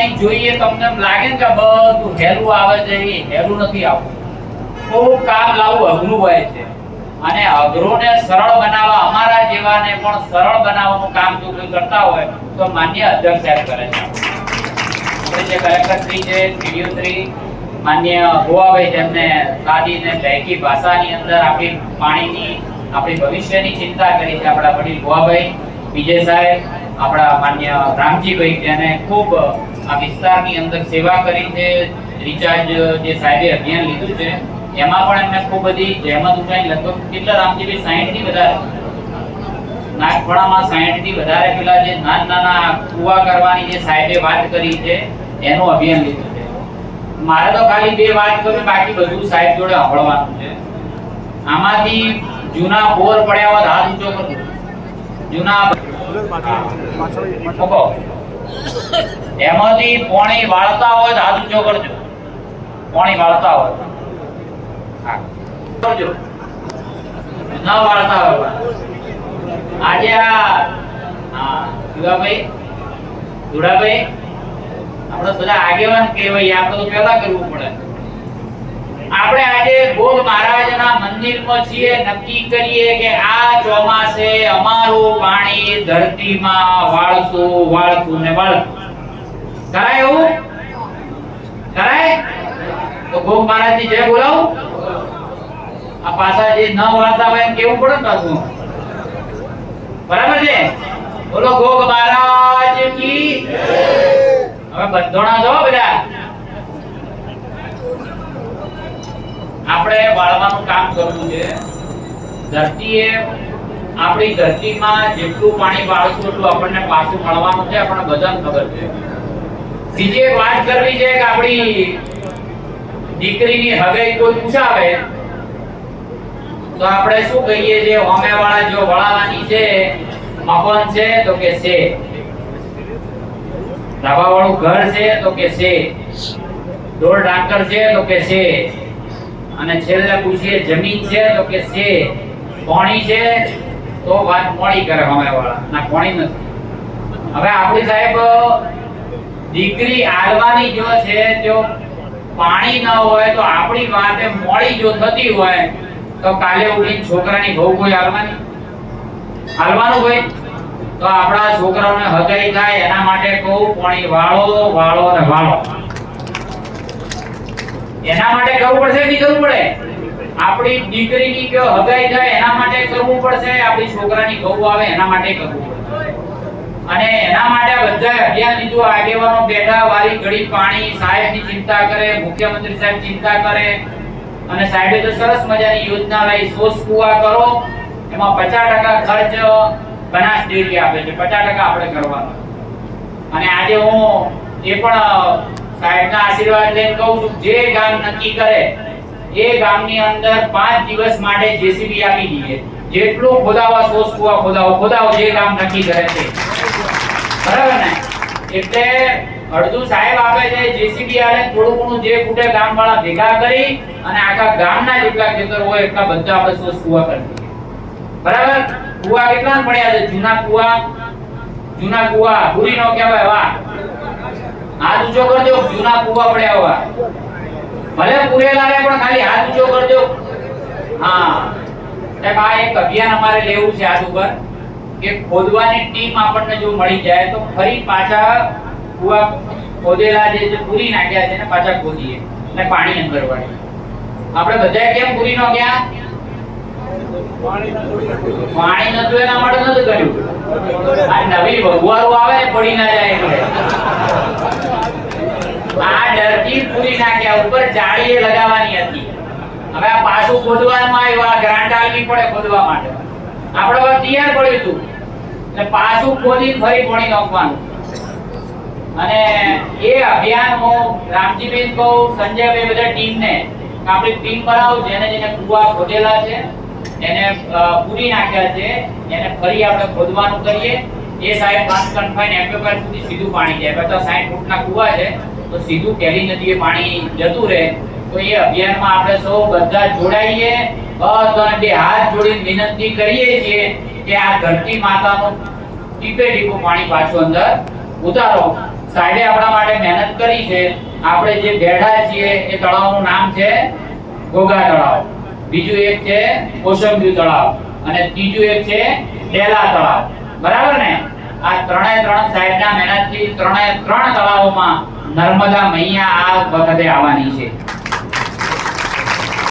અહીં જોઈએ તમને લાગે કે બધું હેલું આવે છે, એ હેલું નથી આવતું. ખૂબ કામ લાવવું અઘરું હોય છે. અને અઘરોને સરળ બનાવવા અમારા જેવાને પણ સરળ બનાવવાનું કામ જો કોઈ કરતા હોય, તો માન્ય અધ્યક્ષ સાહેબ કરે છે. આપણે જે કલેક્ટર છે શ્રી, માન્ય ગોવાભાઈ તેમને સાદી ને લહેકી ભાષાની અંદર આપણી પાણીની, આપણી ભવિષ્યની ચિંતા કરી છે આપણા વડીલ ગોવાભાઈ વિજય સાહેબ, આપણા માન્ય રામજીભાઈ જેને ખૂબ આ વિસ્તારની અંદર સેવા કરી છે રિચાર્જ જે સાહેબે અભિયાન લીધું છે એમાં પણ એમને ખૂબ બધી જહેમત ઉઠાઈ લગભગ કેટલા રામજીભાઈ સાહીઠથી વધારે? નાગપણામાં સાહીઠથી વધારે પેલા જે નાના નાના કુવા કરવાની જે સાહેબે વાત કરી છે એનું અભિયાન લીધું છે. મારે તો ખાલી બે વાત કરું બાકી બધું સાહેબ જોડે સાંભળવાનું છે. આમાંથી જૂના બોર પડ્યા હોત હાથ ઊંચો કરજો જૂના મૂકો. એમાંથી પોણી વાળતા હોય તો હાથ ઊંચો કરજો. પોણી વાળતા હોય. ન વાળતા હોય આજે આ હા જુગાભાઈ જુડાભાઈ, આપણે બધા આગેવાન કહેવાય આપણે તો પેલા કરવું પડે. આપણે ગોગ મહારાજના મંદિરમાં છીએ, નક્કી કરીએ કે આ ચોમાસે અમારું પાણી ધરતીમાં વાળશું વાળશું ને વાળશું. કરાય એવું? કરાય? તો ગોગ મહારાજની જય બોલાવું. આ પાછા જે ન વાળતા હોય કેવું પડે પાછું? બરાબર છે? બોલો ભોગ મહારાજ કી હવે બંધોણા જો બધા. વાળવાનું કામ કરવું છે. ધરતીએ આપણી ધરતીમાં જેટલું પાણી વાળશું એટલું આપણને પાછું મળવાનું છે, આપણને બધાને ખબર છે. બીજી વાત કરવી છે કે આપણી દીકરીની હગાઈ કોઈ પૂછાવે, તો આપણે શું કહીએ છે હોમે વાળા જો વળાવાની છે મકાન છે, તો કે છે. ધાબા વાળું ઘર છે, તો કે છે. ઢોર ડાંકર છે, તો કે છે. અને છેલ્લે પૂછીએ, જમીન છે તો કે છે? પાણી છે તો વાત મોડી કરે અમે વાળા ના, પાણી નથી. હવે આપણી સાહેબ, દીકરી આલવાની જો છે, જો પાણી ન હોય તો આપણી વાતે મોડી જો થતી હોય, તો કાલે ઉઠીને છોકરાની બહુ કોઈ હાલવાની? હાલવાનું હોય તો આપણા છોકરાઓને હગાઈ થાય, એના માટે કહું, પાણી વાળો વાળો ને વાળો. એના માટે કરવું પડશે કે કરવું પડે? આપણી દીકરીની કે હગાઈ થાય એના માટે કરવું પડશે, આપણી છોકરાની ગૌ આવે એના માટે કરવું અને એના માટે બધા અભિયાન લીધું આગેવાનો બેઠા, વારી ઘડી પાણી, સાહેબની ચિંતા કરે, મુખ્યમંત્રી સાહેબ ચિંતા કરે. અને સાહેબે તો સરસ મજાની યોજના લાવી, સોસ કુવા કરો, એમાં પચાસ ટકા ખર્ચ બનાસ ડેરી આપે છે, પચાસ ટકા આપણે કરવાનો અને આજે હું એ પણ સાહેબના આશીર્વાદ લઈને કહું છું, જે ગામ નક્કી કરે, એ ગામની અંદર 5 દિવસ માટે જેસીબી આપી દઈએ. જેટલું ખોદાવા સોસકુવા ખોદાવો ખોદાવો જે ગામ નક્કી કરે છે. બરાબર ને? એટલે અડધું સાહેબ આપે છે, જેસીબી આલે, થોડું ઘણું જે ખૂટે ગામ વાળા ભેગા કરી અને આખા ગામના જેટલા ખેતર હોય એટલા બધા આપણે સોસ કુવા કરી દઈએ. બરાબર? કુવા કેટલા પડ્યા છે? જૂના કુવા? જૂના કુવા, ભૂરી નો કહેવાય, વાહ. હાથ ઊંચો કરજો, જૂના કુવા પડ્યા હોવા. ભલે પૂરેલા ને પણ ખાલી હાથ ઊંચો કરજો. હા. સાહેબ, આ એક અભિયાન અમારે લેવું છે હાથ ઉપર. કે ખોદવાની ટીમ આપણને જો મળી જાય, તો ફરી પાછા કુવા ખોદેલા જે પૂરી નાખ્યા છે ને પાછા ખોદીએ. અને પાણી અંદર વળે આપણે બધા કેમ પૂરી નો ગયા પાણી નતું એના માટે નથી કર્યું. આ નવી ભગવારો આવે પડી ના જાય એટલે. આ ડરથી પૂરી નાખ્યા ઉપર જાળીએ લગાવવાની હતી. હવે આ પાછું ખોદવાનું આવ્યું, આ ગ્રાન્ટ આલવી પડે ખોદવા માટે. આપણે હવે તૈયાર પડ્યું હતું. એટલે પાછું ખોદી ફરી પડી નાખવાનું. અને એ અભિયાન હું રામજીબેન કહું, સંજયભાઈ બધા ટીમને આપણી ટીમ બનાવું, જેને જેને કુવા ખોદેલા છે એને પૂરી નાખ્યા છે. એને ફરી આપણે ખોદવાનું કરીએ. એ સાહેબ પાંચ કન્ફાઈન એક્વેફાયર સુધી સીધું પાણી જાય. પચાસ સાઈઠ ફૂટના કુવા છે, તો સીધું કેલી નદીએ પાણી જતું રહે. તો એ અભિયાનમાં આપણે સૌ બધા જોડાઈએ. બધાને બે હાથ જોડીને વિનંતી કરીએ છીએ કે આ ધરતી માતાનું ટીપે ટીપું પાણી પાછું અંદર ઉતારો. સાહેબે આપણા માટે મહેનત કરી છે. આપણે જે બેઠા છીએ એ તળાવનું નામ છે ગોગા તળાવ. બીજું એક છે કોસંબી તળાવ અને ત્રીજું એક છે ડેલા તળાવ. બરાબર ને? આ ત્રણે ત્રણ સાહેબના મહેનતથી ત્રણે ત્રણ તળાવોમાં નર્મદા, મૈયા આ વખતે આવવાની છે.